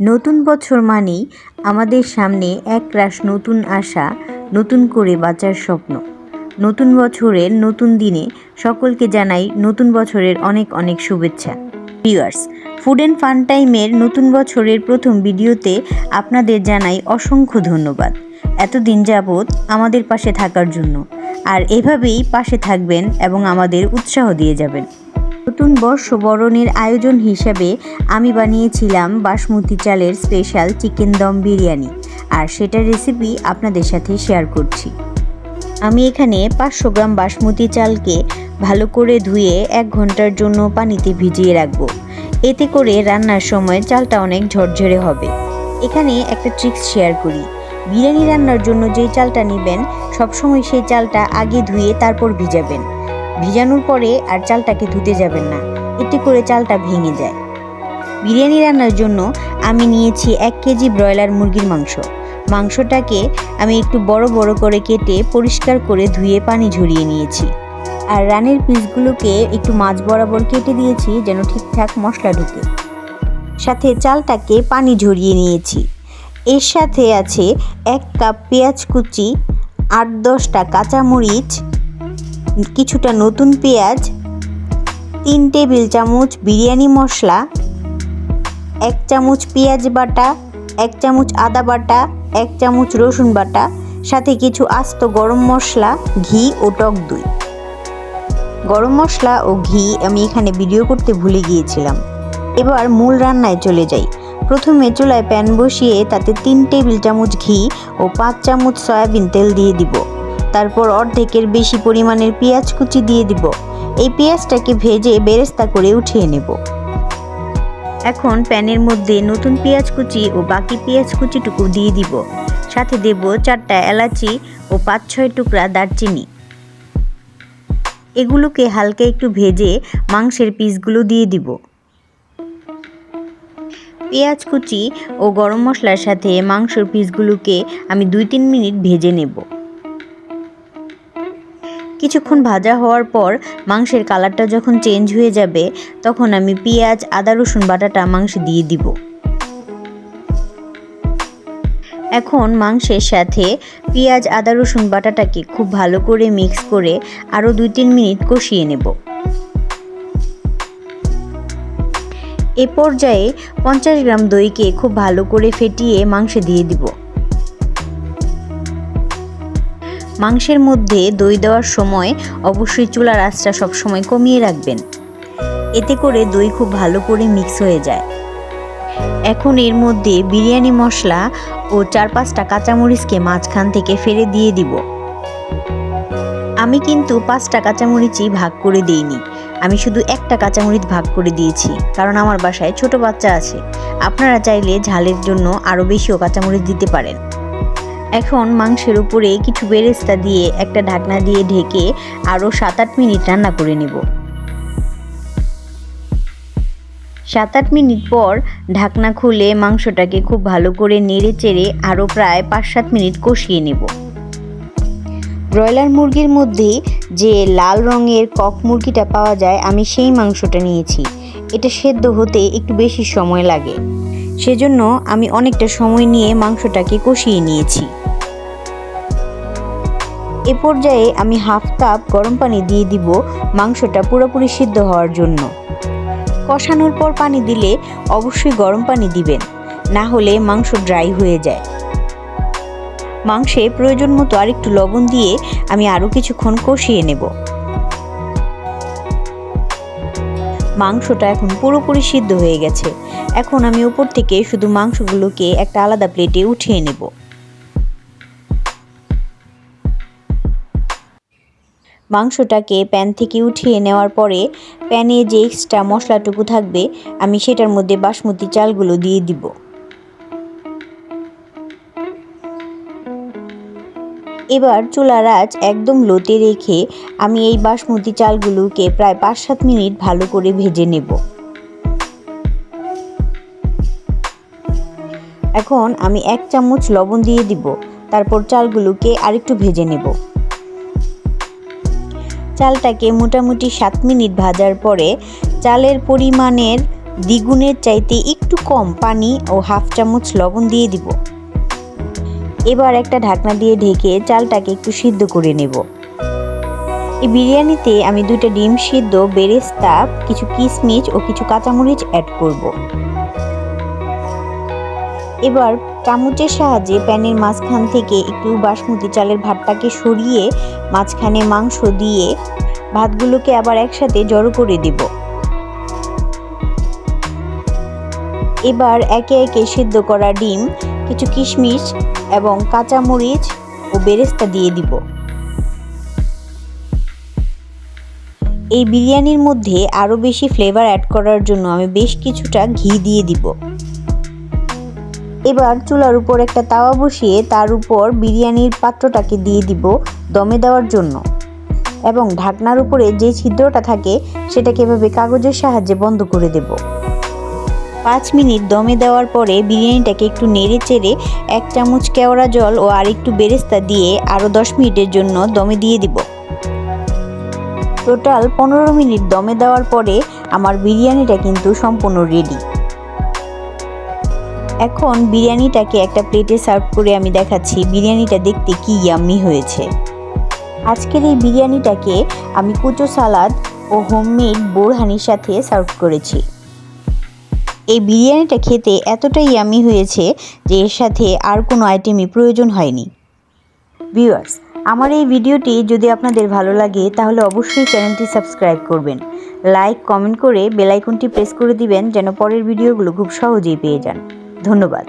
নতুন বছর মানেই আমাদের সামনে এক রাশ নতুন আশা, নতুন করে বাঁচার স্বপ্ন। নতুন বছরের নতুন দিনে সকলকে জানাই নতুন বছরের অনেক অনেক শুভেচ্ছা। ভিউয়ার্স ফুড অ্যান্ড ফান টাইমের নতুন বছরের প্রথম ভিডিওতে আপনাদের জানাই অসংখ্য ধন্যবাদ। এতদিন যাবৎ আমাদের পাশে থাকার জন্য। আর এভাবেই পাশে থাকবেন এবং আমাদের উৎসাহ দিয়ে যাবেন। নতুন বর্ষ বরণের আয়োজন হিসাবে আমি বানিয়েছিলাম বাসমতি চালের স্পেশাল চিকেন দম বিরিয়ানি। আর সেটার রেসিপি আপনাদের সাথে শেয়ার করছি। আমি এখানে পাঁচশো গ্রাম বাসমতি চালকে ভালো করে ধুয়ে এক ঘণ্টার জন্য পানিতে ভিজিয়ে রাখব। এতে করে রান্নার সময় চালটা অনেক ঝরঝরে হবে। এখানে একটা ট্রিক্স শেয়ার করি। বিরিয়ানি রান্নার জন্য যে চালটা নেবেন, সবসময় সেই চালটা আগে ধুয়ে তারপর ভিজাবেন। ভিজানোর পরে আর চালটাকে ধুতে যাবেন না। এতে করে চালটা ভেঙে যায়। বিরিয়ানি রান্নার জন্য আমি নিয়েছি এক কেজি ব্রয়লার মুরগির মাংস। মাংসটাকে আমি একটু বড় বড় করে কেটে পরিষ্কার করে ধুয়ে পানি ঝরিয়ে নিয়েছি। আর রানের পিসগুলোকে একটু মাছ বরাবর কেটে দিয়েছি যেন ঠিকঠাক মশলা ঢুকে। সাথে চালটাকে পানি ঝরিয়ে নিয়েছি। এর সাথে আছে এক কাপ পেঁয়াজ কুচি, আট দশটা কাঁচামরিচ কিছুটা নতুন পেঁয়াজ, তিন টেবিল চামচ বিরিয়ানি মশলা, এক চামচ পেঁয়াজ বাটা, এক চামচ আদা বাটা, এক চামচ রসুন বাটা, সাথে কিছু আস্ত গরম মশলা, ঘি ও টক দই। গরম মশলা ও ঘি আমি এখানে ভিডিও করতে ভুলে গিয়েছিলাম। এবার মূল রান্নায় চলে যাই। প্রথমে চুলায় প্যান বসিয়ে তাতে তিন টেবিল চামচ ঘি ও পাঁচ চামচ সয়াবিন তেল দিয়ে দিব। তারপর অর্ধেকের বেশি পরিমাণের পেঁয়াজ কুচি দিয়ে দিব। এই পেঁয়াজটাকে ভেজে বেরেস্তা করে উঠিয়ে নেব। এখন প্যানের মধ্যে নতুন পেঁয়াজ কুচি ও বাকি পেঁয়াজ কুচিটুকু দিয়ে দিব। সাথে দেব চারটা এলাচি ও পাঁচ ছয় টুকরা দারচিনি। এগুলোকে হালকা একটু ভেজে মাংসের পিসগুলো দিয়ে দিব। পেঁয়াজ কুচি ও গরম মশলার সাথে মাংসের পিসগুলোকে আমি দুই তিন মিনিট ভেজে নেব। কিছুক্ষণ ভাজা হওয়ার পর মাংসের কালারটা যখন চেঞ্জ হয়ে যাবে, তখন আমি পেঁয়াজ, আদা, রসুন বাটাটা মাংসে দিয়ে দিব। এখন মাংসের সাথে পেঁয়াজ, আদা, রসুন বাটাটাকে খুব ভালো করে মিক্স করে আরও দুই তিন মিনিট কষিয়ে নেব। এ পর্যায়ে পঞ্চাশ গ্রাম দইকে খুব ভালো করে ফেটিয়ে মাংসে দিয়ে দিব। মাংসের মধ্যে দই দেওয়ার সময় অবশ্যই চুলার আঁচটা সবসময় কমিয়ে রাখবেন। এতে করে দই খুব ভালো করে মিক্স হয়ে যায়। এখন এর মধ্যে বিরিয়ানি মশলা ও চার পাঁচটা কাঁচামরিচকে মাঝখান থেকে ফেলে দিয়ে দিব। আমি কিন্তু পাঁচটা কাঁচামরিচই ভাগ করে দিইনি। আমি শুধু একটা কাঁচামরিচ ভাগ করে দিয়েছি, কারণ আমার বাসায় ছোট বাচ্চা আছে। আপনারা চাইলে ঝালের জন্য আরও বেশিও কাঁচামরিচ দিতে পারেন। এখন মাংসের উপরে কিছু বেরেস্তা দিয়ে একটা ঢাকনা দিয়ে ঢেকে আরও সাত আট মিনিট রান্না করে নেব। সাত আট মিনিট পর ঢাকনা খুলে মাংসটাকে খুব ভালো করে নেড়ে চেড়ে আরও প্রায় পাঁচ সাত মিনিট কষিয়ে নেব। ব্রয়লার মুরগির মধ্যে যে লাল রঙের কক মুরগিটা পাওয়া যায়, আমি সেই মাংসটা নিয়েছি। এটা সেদ্ধ হতে একটু বেশি সময় লাগে। সেজন্য আমি অনেকটা সময় নিয়ে মাংসটাকে কষিয়ে নিয়েছি। এ পর্যায়ে আমি হাফ কাপ গরম পানি দিয়ে দিব মাংসটা পুরোপুরি সিদ্ধ হওয়ার জন্য। কষানোর পর পানি দিলে অবশ্যই গরম পানি দিবেন, না হলে মাংস ড্রাই হয়ে যায়। মাংসে প্রয়োজন মতো আরেকটু লবণ দিয়ে আমি আরও কিছুক্ষণ কষিয়ে নেব। মাংসটা এখন পুরোপুরি সিদ্ধ হয়ে গেছে। এখন আমি উপর থেকে শুধু মাংসগুলোকে একটা আলাদা প্লেটে উঠিয়ে নেব। মাংসটাকে প্যান থেকে উঠিয়ে নেওয়ার পরে প্যানে যে এক্সট্রা মশলাটুকু থাকবে, আমি সেটার মধ্যে বাসমতি চালগুলো দিয়ে দিব। এবার চুলার আঁচ একদম লোতে রেখে আমি এই বাসমতি চালগুলোকে প্রায় পাঁচ সাত মিনিট ভালো করে ভেজে নেব। এখন আমি এক চামচ লবণ দিয়ে দিব, তারপর চালগুলোকে আরেকটু ভেজে নেব। চালটাকে মোটামুটি সাত মিনিট ভাজার পরে চালের পরিমাণের দ্বিগুণের চাইতে একটু কম পানি ও হাফ চামচ লবণ দিয়ে দিব। এবার একটা ঢাকনা দিয়ে ঢেকে চালটাকে একটু সিদ্ধ করে নেব। এই বিরিয়ানিতে আমি দুইটা ডিম সিদ্ধ, বেরেস্তা, কিছু কিশমিচ ও কিছু কাঁচামরিচ অ্যাড করব। এবার চামচের সাহায্যে প্যানের মাঝখান থেকে একটু বাসমতি চালের ভাতটাকে সরিয়ে মাঝখানে মাংস দিয়ে ভাতগুলোকে আবার একসাথে জড়ো করে দেব। এবার একে একে সিদ্ধ করা ডিম, কিছু কিশমিশ এবং কাঁচামরিচ ও বেরেস্তা দিয়ে দিব। এই বিরিয়ানির মধ্যে আরও বেশি ফ্লেভার অ্যাড করার জন্য আমি বেশ কিছুটা ঘি দিয়ে দিব। এবার চুলার উপর একটা তাওয়া বসিয়ে তার উপর বিরিয়ানির পাত্রটাকে দিয়ে দিব দমে দেওয়ার জন্য। এবং ঢাকনার উপরে যে ছিদ্রটা থাকে, সেটাকে এভাবে কাগজের সাহায্যে বন্ধ করে দেব। পাঁচ মিনিট দমে দেওয়ার পরে বিরিয়ানিটাকে একটু নেড়ে চেড়ে এক চামচ কেওড়া জল ও আর একটু বেরেস্তা দিয়ে আরও দশ মিনিটের জন্য দমে দিয়ে দিব। টোটাল পনেরো মিনিট দমে দেওয়ার পরে আমার বিরিয়ানিটা কিন্তু সম্পূর্ণ রেডি এখন বিরিয়ানিটাকে একটা প্লেটে সার্ভ করে আমি দেখাচ্ছি বিরিয়ানিটা দেখতে কি ইয়াম্মি হয়েছে। আজকের এই বিরিয়ানিটাকে আমি কুচো সালাদ ও হোমমেড বোরহানির সাথে সার্ভ করেছি। এই বিরিয়ানিটা খেতে এতটাই ইয়ামি হয়েছে যে এর সাথে আর কোনো আইটেমই প্রয়োজন হয়নি। ভিউয়ার্স, আমার এই ভিডিওটি যদি আপনাদের ভালো লাগে, তাহলে অবশ্যই চ্যানেলটি সাবস্ক্রাইব করবেন। লাইক, কমেন্ট করে বেল আইকনটি প্রেস করে দিবেন যেন পরের ভিডিওগুলো খুব সহজেই পেয়ে যান। ধন্যবাদ।